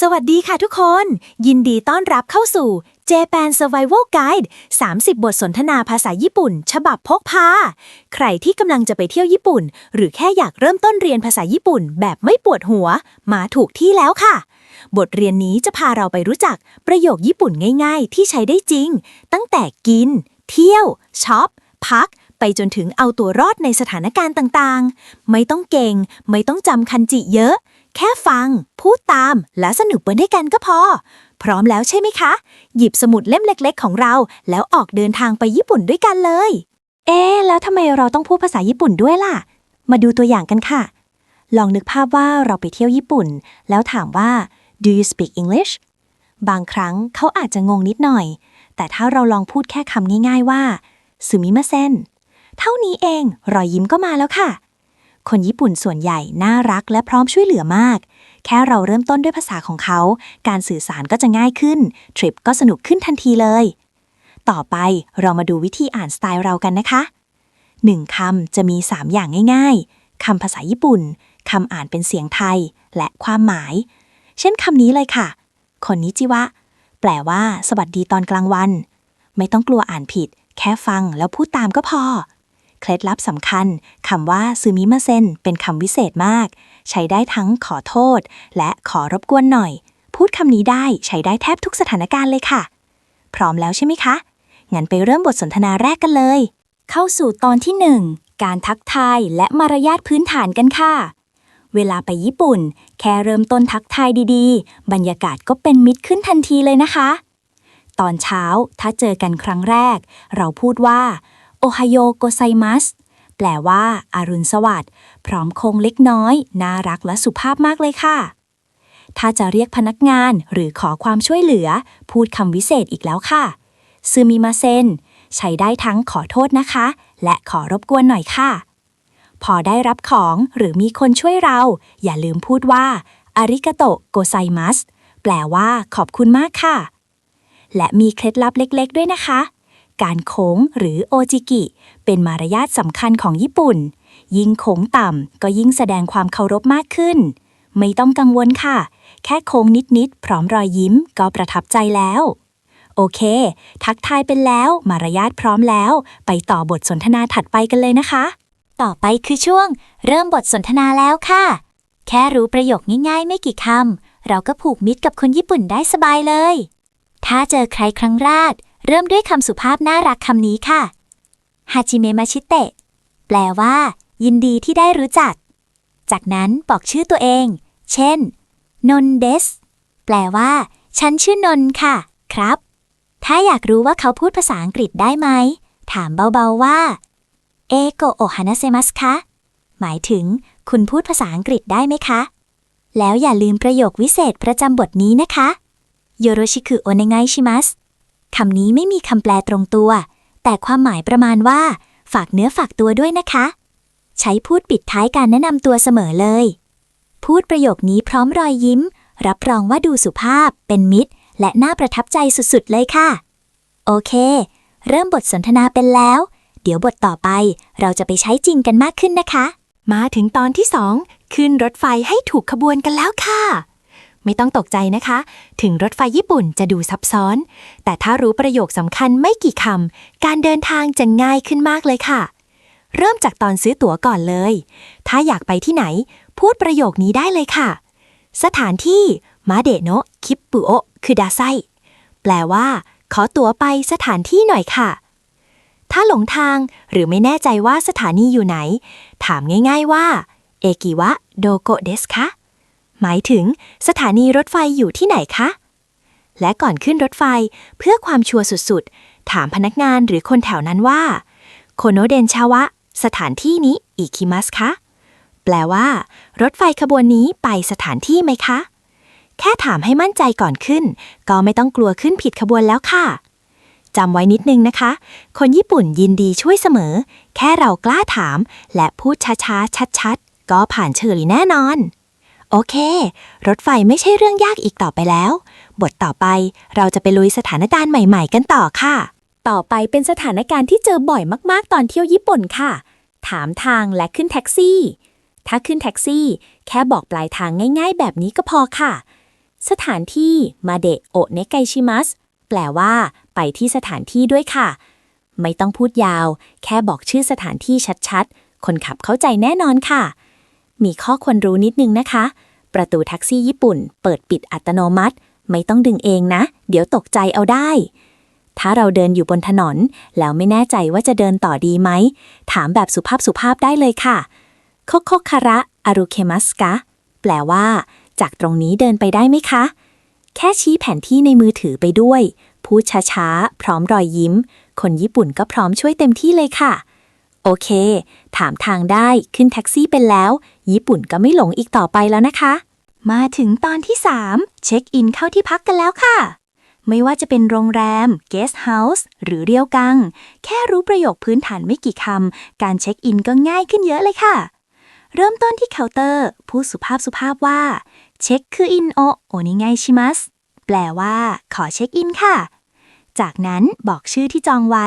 สวัสดีค่ะทุกคน ยินดีต้อนรับเข้าสู่ Japan Survival Guide 30 บทสนทนาภาษาญี่ปุ่น ฉบับพกพา ใครที่กำลังจะไปเที่ยวญี่ปุ่น หรือแค่อยากเริ่มต้นเรียนภาษาญี่ปุ่น แบบไม่ปวดหัว มาถูกที่แล้วค่ะ บทเรียนนี้จะพาเราไปรู้จักประโยคญี่ปุ่นง่าย ๆ ที่ใช้ได้จริง ตั้งแต่กิน เที่ยวช็อปพักไปจนถึงเอาตัวรอดในสถานการณ์ต่างๆ ไม่ต้องเก่ง ไม่ต้องจำคันจิเยอะ แค่ฟัง พูดตาม และสนุกไปด้วยกันก็พอ พร้อมแล้วใช่ไหมคะ หยิบสมุดเล่มเล็ก ๆ ของเรา แล้วออกเดินทางไปญี่ปุ่นด้วยกันเลย เอ๊ะแล้วทำไมเราต้องพูดภาษาญี่ปุ่นด้วยล่ะ มาดูตัวอย่างกันค่ะ ลองนึกภาพว่าเราไปเที่ยวญี่ปุ่น แล้วถามว่า do you speak English บางครั้งเขาอาจจะงงนิดหน่อย แต่ถ้าเราลองพูดแค่คำง่ายๆว่าซูมิมาเซนเท่านี้เองรอยยิ้มก็มาแล้วค่ะ คนญี่ปุ่นส่วนใหญ่น่ารักและพร้อมช่วยเหลือมาก แค่เราเริ่มต้นด้วยภาษาของเขา การสื่อสารก็จะง่ายขึ้น ทริปก็สนุกขึ้นทันทีเลย ต่อไปเรามาดูวิธีอ่านสไตล์เรากันนะคะหนึ่งคำจะมี 3 อย่างง่าย ๆคำภาษาญี่ปุ่นคำอ่านเป็นเสียงไทย และความหมาย เช่นคำนี้เลยค่ะคนนิจิวะ แปลว่า สวัสดีตอนกลางวัน ไม่ต้องกลัวอ่านผิด แค่ฟังแล้วพูดตามก็พอ เคล็ดลับสำคัญคำว่าซูมิมาเซนเป็นคำวิเศษมาก ใช้ได้ทั้งขอโทษ และขอรบกวนหน่อย พูดคำนี้ได้ใช้ได้แทบทุกสถานการณ์เลยค่ะ พร้อมแล้วใช่ไหมคะ งั้นไปเริ่มบทสนทนาแรกกันเลย เข้าสู่ตอนที่ 1 การทักทายและมารยาทพื้นฐานกันค่ะ เวลาไปญี่ปุ่น แค่เริ่มต้นทักทายดีๆ บรรยากาศก็เป็นมิตรขึ้นทันทีเลยนะคะตอนเช้าถ้าเจอกันครั้งแรก เราพูดว่า โอไฮโยโกไซมัสแปลว่าอารุณสวัสดิ์พร้อมคงเล็กน้อย น่ารักและสุภาพมากเลยค่ะ ถ้าจะเรียกพนักงานหรือขอความช่วยเหลือ พูดคำวิเศษอีกแล้วค่ะซึมิมาเซนใช้ได้ทั้งขอโทษนะคะ และขอรบกวนหน่อยค่ะ พอได้รับของหรือมีคนช่วยเรา อย่าลืมพูดว่าอาริกาโตโกไซมัสแปลว่าขอบคุณมากค่ะ และมีเคล็ดลับเล็กๆ ด้วยนะคะ การโค้งหรือโอจิกิ เป็นมารยาทสำคัญของญี่ปุ่น ยิ่งโค้งต่ำก็ยิ่งแสดงความเคารพมากขึ้น ไม่ต้องกังวลค่ะ แค่โค้งนิด ๆ พร้อมรอยยิ้มก็ประทับใจแล้ว โอเค ทักทายเป็นแล้ว มารยาทพร้อมแล้ว ไปต่อบทสนทนาถัดไปกันเลยนะคะ ต่อไปคือช่วง เริ่มบทสนทนาแล้วค่ะ แค่รู้ประโยคง่ายๆ ไม่กี่คำเราก็ผูกมิตรกับคนญี่ปุ่นได้สบายเลย ถ้าเจอใครครั้งแรก เริ่มด้วยคำสุภาพน่ารักคำนี้ค่ะฮาจิเมมาชิเตะแปลว่า ยินดีที่ได้รู้จัก จากนั้นบอกชื่อตัวเอง เช่น นนเดส แปลว่า ฉันชื่อนนค่ะ ครับ ถ้าอยากรู้ว่าเขาพูดภาษาอังกฤษได้ไหม ถามเบาๆว่า เอโกโอฮานาเซมัสคะ หมายถึง คุณพูดภาษาอังกฤษได้ไหมคะ แล้วอย่าลืมประโยควิเศษประจำบทนี้นะคะ โยโรชิคุโอเนไงชิมัส คำนี้ไม่มีคำแปลตรงตัว แต่ความหมายประมาณว่า ฝากเนื้อฝากตัวด้วยนะคะ ใช้พูดปิดท้ายการแนะนำตัวเสมอเลย พูดประโยคนี้พร้อมรอยยิ้ม รับรองว่าดูสุภาพ เป็นมิตร และน่าประทับใจสุดๆเลยค่ะ โอเค เริ่มบทสนทนาเป็นแล้ว เดี๋ยวบทต่อไปเราจะไปใช้จริงกันมากขึ้นนะคะ มาถึงตอนที่สองขึ้นรถไฟให้ถูกขบวนกันแล้วค่ะ ไม่ต้องตกใจนะคะ ถึงรถไฟญี่ปุ่นจะดูซับซ้อน แต่ถ้ารู้ประโยคสำคัญไม่กี่คำ การเดินทางจะง่ายขึ้นมากเลยค่ะ เริ่มจากตอนซื้อตั๋วก่อนเลย ถ้าอยากไปที่ไหน พูดประโยคนี้ได้เลยค่ะ สถานที่มาเดโนะคิปปุโอคือดาไซแปลว่า ขอตั๋วไปสถานที่หน่อยค่ะ ถ้าหลงทางหรือไม่แน่ใจว่าสถานีอยู่ไหน ถามง่าย ๆว่าเอกิวะโดโกเดสคะ หมายถึงสถานีรถไฟอยู่ที่ไหนคะ และก่อนขึ้นรถไฟเพื่อความชัวร์สุดๆ ถามพนักงานหรือคนแถวนั้นว่า โคโนเดนชาวะ สถานที่นี้อิคิมัสคะ แปลว่า รถไฟขบวนนี้ไปสถานที่ไหมคะ แค่ถามให้มั่นใจก่อนขึ้น ก็ไม่ต้องกลัวขึ้นผิดขบวนแล้วค่ะจำไว้นิดนึงนะคะ คนญี่ปุ่นยินดีช่วยเสมอ แค่เรากล้าถาม และพูดช้าๆ ชัดๆ ก็ผ่านเฉลยแน่นอน โอเค รถไฟไม่ใช่เรื่องยากอีกต่อไปแล้ว บทต่อไปเราจะไปลุยสถานการณ์ใหม่ๆ กันต่อค่ะ ต่อไปเป็นสถานการณ์ที่เจอบ่อยมากๆ ตอนเที่ยวญี่ปุ่นค่ะ ถามทางและขึ้นแท็กซี่ ถ้าขึ้นแท็กซี่ แค่บอกปลายทางง่าย ๆ แบบนี้ก็พอค่ะ สถานที่มาเดะโอะเนไกชิมัสแปลว่า ไปที่สถานที่ด้วยค่ะ ไม่ต้องพูดยาว แค่บอกชื่อสถานที่ชัดๆ คนขับเข้าใจแน่นอนค่ะมีข้อควรรู้นิดนึงนะคะ ประตูแท็กซี่ญี่ปุ่น เปิดปิดอัตโนมัติ ไม่ต้องดึงเองนะ เดี๋ยวตกใจเอาได้ ถ้าเราเดินอยู่บนถนน แล้วไม่แน่ใจว่าจะเดินต่อดีไหม ถามแบบสุภาพสุภาพได้เลยค่ะโคโคคาระอารุเคมัสกะแปลว่า จากตรงนี้เดินไปได้ไหมคะ แค่ชี้แผนที่ในมือถือไปด้วย พูดช้าๆ พร้อมรอยยิ้ม คนญี่ปุ่นก็พร้อมช่วยเต็มที่เลยค่ะ โอเค ถามทางได้ขึ้นแท็กซี่เป็นแล้ว ญี่ปุ่นก็ไม่หลงอีกต่อไปแล้วนะคะ มาถึงตอนที่ 3 เช็คอินเข้าที่พักกันแล้วค่ะ ไม่ว่าจะเป็นโรงแรม guest house หรือเรียวกัง แค่รู้ประโยคพื้นฐานไม่กี่คำ การเช็คอินก็ง่ายขึ้นเยอะเลยค่ะ เริ่มต้นที่เคาน์เตอร์พูดสุภาพสุภาพว่า เช็คคืออินโอโอนิไงชิมัส แปลว่า ขอเช็คอินค่ะ จากนั้นบอกชื่อที่จองไว้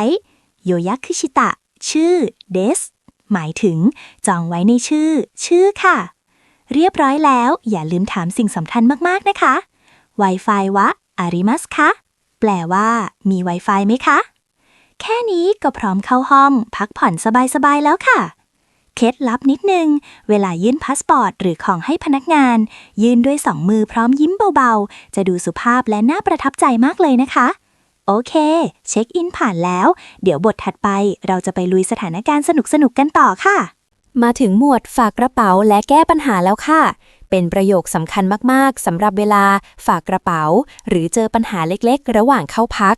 โยยักคุชิตะ ชื่อ เดส หมายถึง จองไว้ในชื่อ ชื่อค่ะ เรียบร้อยแล้ว อย่าลืมถามสิ่งสำคัญมากๆนะคะ Wi-Fi วะอาริมัสคะแปลว่า มี Wi-Fi ไหมคะ แค่นี้ก็พร้อมเข้าห้อง พักผ่อนสบายๆแล้วค่ะ เคล็ดลับนิดนึง เวลายื่นพาสปอร์ต หรือของให้พนักงาน ยื่นด้วยสองมือพร้อมยิ้มเบาๆ จะดูสุภาพและน่าประทับใจมากเลยนะคะ โอเค เช็คอินผ่านแล้ว เดี๋ยวบทถัดไปเราจะไปลุยสถานการณ์สนุกๆกันต่อค่ะ มาถึงหมวดฝากกระเป๋าและแก้ปัญหาแล้วค่ะ เป็นประโยคสำคัญมากๆสำหรับเวลาฝากกระเป๋า หรือเจอปัญหาเล็กๆ ระหว่างเข้าพัก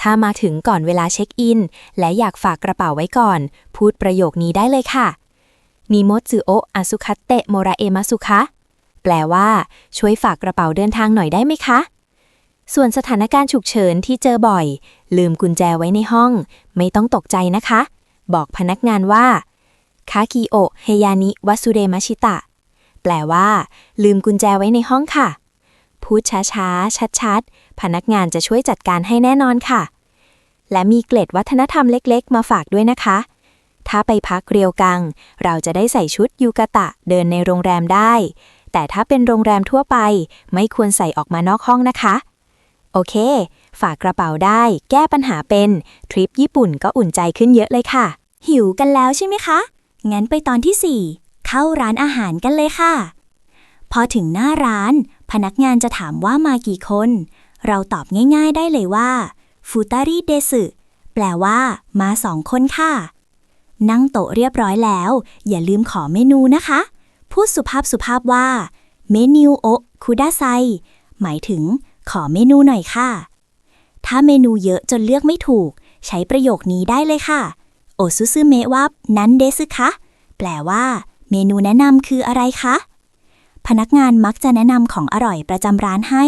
ถ้ามาถึงก่อนเวลาเช็คอิน และอยากฝากกระเป๋าไว้ก่อน พูดประโยคนี้ได้เลยค่ะนิโมจุโออาสุคัตเตะโมราเอมาสุคะแปลว่า ช่วยฝากกระเป๋าเดินทางหน่อยได้ไหมคะ ส่วนสถานการณ์ฉุกเฉินที่เจอบ่อย ลืมกุญแจไว้ในห้อง ไม่ต้องตกใจนะคะ บอกพนักงานว่า คากิโอเฮยานิวัสุเรมชิตะ แปลว่า ลืมกุญแจไว้ในห้องค่ะ พูดช้าๆ ชัดๆ พนักงานจะช่วยจัดการให้แน่นอนค่ะ และมีเกล็ดวัฒนธรรมเล็กๆ มาฝากด้วยนะคะ ถ้าไปพักเรียวกัง เราจะได้ใส่ชุดยูกะตะเดินในโรงแรมได้ แต่ถ้าเป็นโรงแรมทั่วไป ไม่ควรใส่ออกมานอกห้องนะคะ โอเค ฝากกระเป๋าได้ แก้ปัญหาเป็น ทริปญี่ปุ่นก็อุ่นใจขึ้นเยอะเลยค่ะ หิวกันแล้วใช่ไหมคะ งั้นไปตอนที่ 4 เข้าร้านอาหารกันเลยค่ะ พอถึงหน้าร้าน พนักงานจะถามว่ามากี่คน เราตอบง่าย ๆได้เลยว่าฟูตาริเดสึแปลว่า มาสองคนค่ะ นั่งโต๊ะเรียบร้อยแล้ว อย่าลืมขอเมนูนะคะ พูดสุภาพสุภาพว่า เมนูโอคุดาไซ หมายถึง ขอเมนูหน่อยค่ะ ถ้าเมนูเยอะจนเลือกไม่ถูก ใช้ประโยคนี้ได้เลยค่ะ โอซุซึเมะว่านั้นเดซึคะแปลว่า เมนูแนะนำคืออะไรคะ พนักงานมักจะแนะนำของอร่อยประจำร้านให้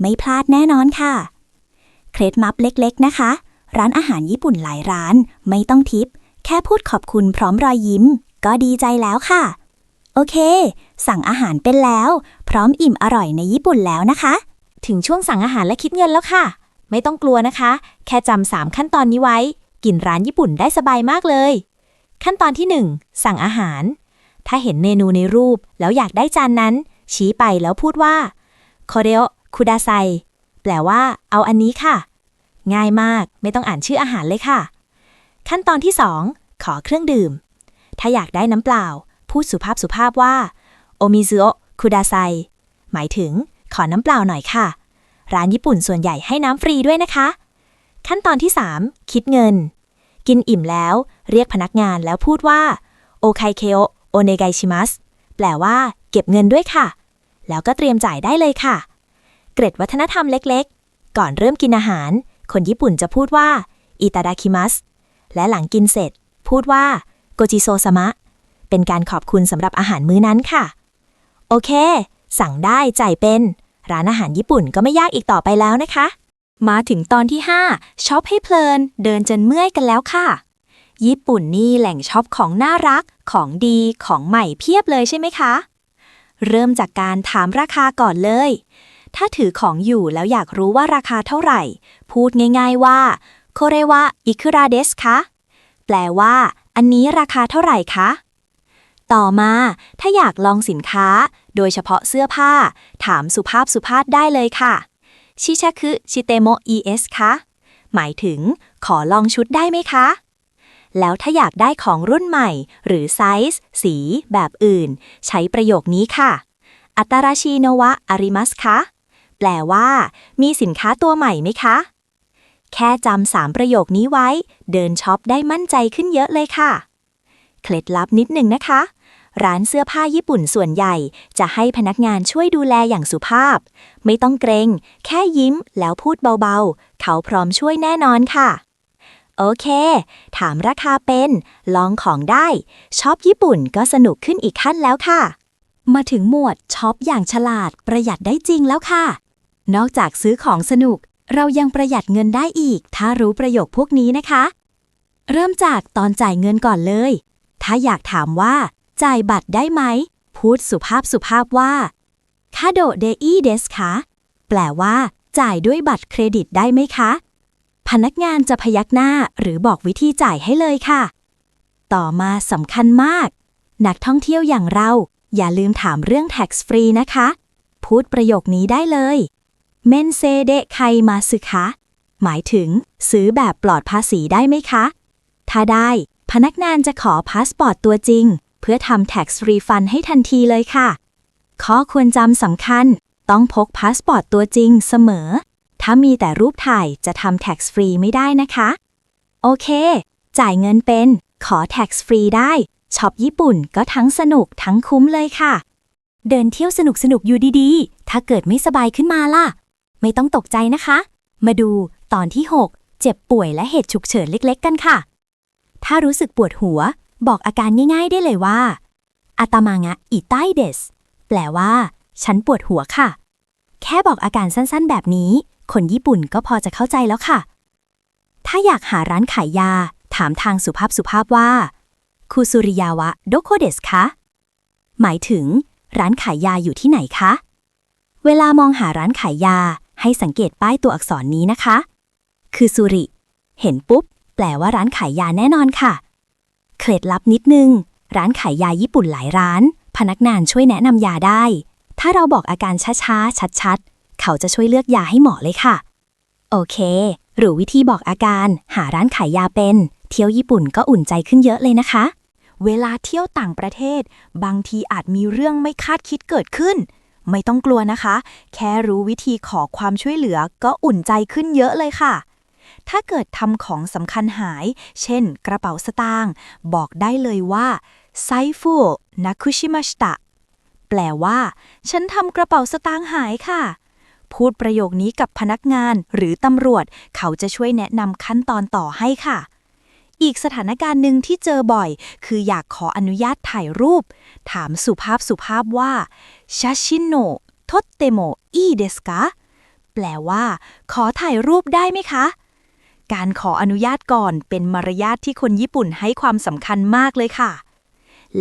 ไม่พลาดแน่นอนค่ะ เคล็ดลับเล็กๆนะคะ ร้านอาหารญี่ปุ่นหลายร้าน ไม่ต้องทิป แค่พูดขอบคุณพร้อมรอยยิ้ม ก็ดีใจแล้วค่ะ โอเค สั่งอาหารเป็นแล้ว พร้อมอิ่มอร่อยในญี่ปุ่นแล้วนะคะ ถึงช่วงสั่งอาหารและคิดเงินแล้วค่ะ ไม่ต้องกลัวนะคะ แค่จำสามขั้นตอนนี้ไว้ กินร้านญี่ปุ่นได้สบายมากเลย ขั้นตอนที่ 1 สั่งอาหาร ถ้าเห็นเมนูในรูปแล้วอยากได้จานนั้น ชี้ไปแล้วพูดว่าโคเรโอคุดาไซแปลว่า เอาอันนี้ค่ะ ง่ายมากไม่ต้องอ่านชื่ออาหารเลยค่ะ ขั้นตอนที่ 2 ขอเครื่องดื่ม ถ้าอยากได้น้ำเปล่า พูดสุภาพสุภาพว่าโอมิซุโอคุดาไซหมายถึง ขอน้ำเปล่าหน่อยค่ะ ร้านญี่ปุ่นส่วนใหญ่ให้น้ำฟรีด้วยนะคะ ขั้นตอนที่ 3 คิดเงิน กินอิ่มแล้ว เรียกพนักงานแล้วพูดว่าโอไคเคโอโอเนไกชิมัสแปลว่า เก็บเงินด้วยค่ะ แล้วก็เตรียมจ่ายได้เลยค่ะ เกร็ดวัฒนธรรมเล็กๆ ก่อนเริ่มกินอาหาร คนญี่ปุ่นจะพูดว่าอิตาดาคิมัสและหลังกินเสร็จ พูดว่าโกจิโซซามะเป็นการขอบคุณสำหรับอาหารมื้อนั้นค่ะ โอเค สั่งได้จ่ายเป็น ร้านอาหารญี่ปุ่นก็ไม่ยากอีกต่อไปแล้วนะคะ มาถึงตอนที่ 5ช็อปให้เพลิน เดินจนเมื่อยกันแล้วค่ะ ญี่ปุ่นนี่แหล่งช็อปของน่ารัก ของดีของใหม่เพียบเลยใช่ไหมคะ เริ่มจากการถามราคาก่อนเลย ถ้าถือของอยู่แล้วอยากรู้ว่าราคาเท่าไหร่ พูดง่ายๆว่าโคเรวะอิคุราเดสคะแปลว่า อันนี้ราคาเท่าไหร่คะ ต่อมา ถ้าอยากลองสินค้า โดยเฉพาะเสื้อผ้า ถามสุภาพสุภาพได้เลยค่ะ ชิชาคุชิเตโม ES คะหมายถึงขอลองชุดได้ไหมคะ แล้วถ้าอยากได้ของรุ่นใหม่ หรือไซส์สีแบบอื่น ใช้ประโยคนี้ค่ะ อัตราชิโนวะอาริมัสคะแปลว่า มีสินค้าตัวใหม่ไหมคะ แค่จำสามประโยคนี้ไว้ เดินช็อปได้มั่นใจขึ้นเยอะเลยค่ะ เคล็ดลับนิดหนึ่งนะคะ ร้านเสื้อผ้าญี่ปุ่นส่วนใหญ่ จะให้พนักงานช่วยดูแลอย่างสุภาพ ไม่ต้องเกรง แค่ยิ้มแล้วพูดเบาๆ เขาพร้อมช่วยแน่นอนค่ะ โอเค ถามราคาเป็น ลองของได้ช็อปญี่ปุ่นก็สนุกขึ้นอีกขั้นแล้วค่ะ มาถึงหมวดช็อปอย่างฉลาดประหยัดได้จริงแล้วค่ะ นอกจากซื้อของสนุก เรายังประหยัดเงินได้อีก ถ้ารู้ประโยคพวกนี้นะคะ เริ่มจากตอนจ่ายเงินก่อนเลย ถ้าอยากถามว่า จ่ายบัตรได้ไหม พูดสุภาพสุภาพว่าคาโดเดอีเดสคะแปลว่า จ่ายด้วยบัตรเครดิตได้ไหมคะ พนักงานจะพยักหน้าหรือบอกวิธีจ่ายให้เลยค่ะ ต่อมาสำคัญมาก นักท่องเที่ยวอย่างเรา อย่าลืมถามเรื่อง tax free นะคะ พูดประโยคนี้ได้เลยเมนเซเดไคมาสึคะ หมายถึง ซื้อแบบปลอดภาษีได้ไหมคะ ถ้าได้ พนักงานจะขอพาสปอร์ตตัวจริง พื่อทำ tax refund ให้ทันทีเลยค่ะ ข้อควรจำสำคัญ ต้องพกพาสปอร์ตตัวจริงเสมอ ถ้ามีแต่รูปถ่ายจะทำ tax free ไม่ได้นะคะ โอเค จ่ายเงินเป็น ขอ tax free ได้ช็อปญี่ปุ่นก็ทั้งสนุกทั้งคุ้มเลยค่ะ เดินเที่ยวสนุกสนุกอยู่ดีๆ ถ้าเกิดไม่สบายขึ้นมาล่ะ ไม่ต้องตกใจนะคะ มาดูตอนที่ 6 เจ็บป่วยและเหตุฉุกเฉินเล็ก ๆ กันค่ะ ถ้ารู้สึกปวดหัว บอกอาการง่ายๆได้เลยว่าอาตามางะอิไตเดสแปลว่า ฉันปวดหัวค่ะ แค่บอกอาการสั้นๆ แบบนี้ คนญี่ปุ่นก็พอจะเข้าใจแล้วค่ะ ถ้าอยากหาร้านขายยา ถามทางสุภาพสุภาพว่าคุซุริยาวะโดโคเดสคะหมายถึง ร้านขายยาอยู่ที่ไหนคะ เวลามองหาร้านขายยาให้สังเกตป้ายตัวอักษรนี้นะคะ คือสุริ เห็นปุ๊บ แปลว่าร้านขายยาแน่นอนค่ะ เคล็ดลับนิดนึง ร้านขายยาญี่ปุ่นหลายร้าน พนักงานช่วยแนะนำยาได้ ถ้าเราบอกอาการช้าๆ ชัดๆ เขาจะช่วยเลือกยาให้เหมาะเลยค่ะ โอเค หรือวิธีบอกอาการหาร้านขายยาเป็น เที่ยวญี่ปุ่นก็อุ่นใจขึ้นเยอะเลยนะคะ เวลาเที่ยวต่างประเทศ บางทีอาจมีเรื่องไม่คาดคิดเกิดขึ้น ไม่ต้องกลัวนะคะ แค่รู้วิธีขอความช่วยเหลือก็อุ่นใจขึ้นเยอะเลยค่ะ ถ้าเกิดทำของสำคัญหาย เช่นกระเป๋าสตางค์บอกได้เลยว่าไซฟูนักุชิมาชตะแปลว่า ฉันทำกระเป๋าสตางค์หายค่ะ พูดประโยคนี้กับพนักงานหรือตำรวจ เขาจะช่วยแนะนำขั้นตอนต่อให้ค่ะอีกสถานการณ์หนึ่งที่เจอบ่อย คืออยากขออนุญาตถ่ายรูป ถามสุภาพสุภาพว่าชาชิโนโทเตโมอีเดสกะแปลว่า ขอถ่ายรูปได้ไหมคะ การขออนุญาตก่อนเป็นมารยาทที่คนญี่ปุ่นให้ความสำคัญมากเลยค่ะ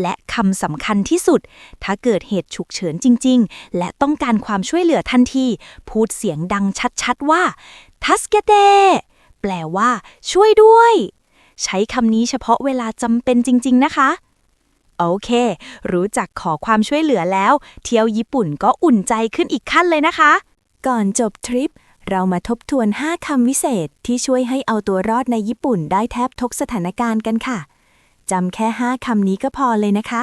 และคำสำคัญที่สุด ถ้าเกิดเหตุฉุกเฉินจริง ๆ และต้องการความช่วยเหลือทันที พูดเสียงดังชัดๆว่าทัสเกเตแปลว่า ช่วยด้วย ใช้คำนี้เฉพาะเวลาจำเป็นจริง ๆ นะคะโอเค รู้จักขอความช่วยเหลือแล้ว เที่ยวญี่ปุ่นก็อุ่นใจขึ้นอีกขั้นเลยนะคะ ก่อนจบทริป เรามาทบทวน 5 คำวิเศษที่ช่วยให้เอาตัวรอดในญี่ปุ่นได้แทบทุกสถานการณ์กันค่ะ จำแค่ 5 คำนี้ก็พอเลยนะคะ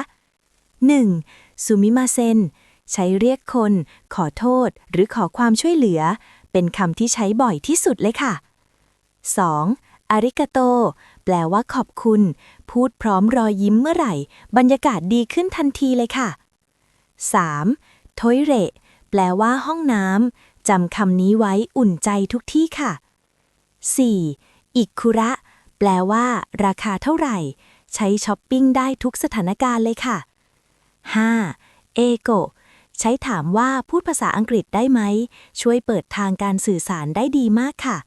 1. ซูมิมาเซนใช้เรียกคน ขอโทษ หรือขอความช่วยเหลือ เป็นคำที่ใช้บ่อยที่สุดเลยค่ะ 2. อาริกาโต แปลว่าขอบคุณ พูดพร้อมรอยยิ้มเมื่อไหร่ บรรยากาศดีขึ้นทันทีเลยค่ะ 3. โทยเรแปลว่าห้องน้ำ จำคำนี้ไว้อุ่นใจทุกที่ค่ะ 4. อิคุระ แปลว่า ราคาเท่าไหร่ ใช้ช้อปปิ้งได้ทุกสถานการณ์เลยค่ะ 5. เอโกใช้ถามว่าพูดภาษาอังกฤษได้ไหม ช่วยเปิดทางการสื่อสารได้ดีมากค่ะ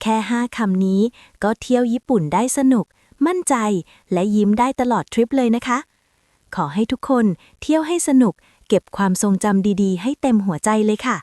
แค่5คำนี้ก็เที่ยวญี่ปุ่นได้สนุก มั่นใจ และยิ้มได้ตลอดทริปเลยนะคะ ขอให้ทุกคนเที่ยวให้สนุก เก็บความทรงจำดีๆ ให้เต็มหัวใจเลยค่ะ